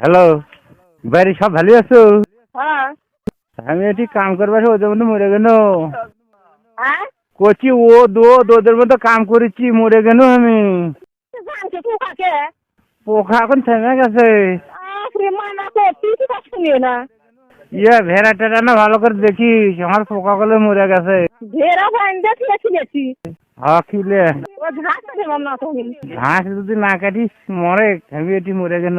Hello বাড়ি সব ভালো আছো? হ্যাঁ। আমি এটি কাম করবার ওদের মধ্যে মরে গেল হ্যাঁ? করছি ও দো ওদের মধ্যে কাম করেছি মরে গেল আমি। পোকা এখন থেমে গেছে। ইয়ে ভেড়া টেরা না ভালো করে দেখিস আমার পোকা গুলো মরে গেছে। ভেড়া হ্যাঁ খিলে ঘাস যদি না কাটিস মরে আমি এটি মরে গেল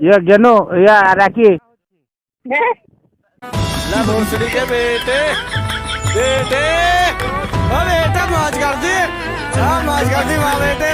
ये गेनो, या राखी। भोसड़ी के बेटे बेटे अरे बेटा मौज कर दे हाँ मौज कर दे वाले बेटे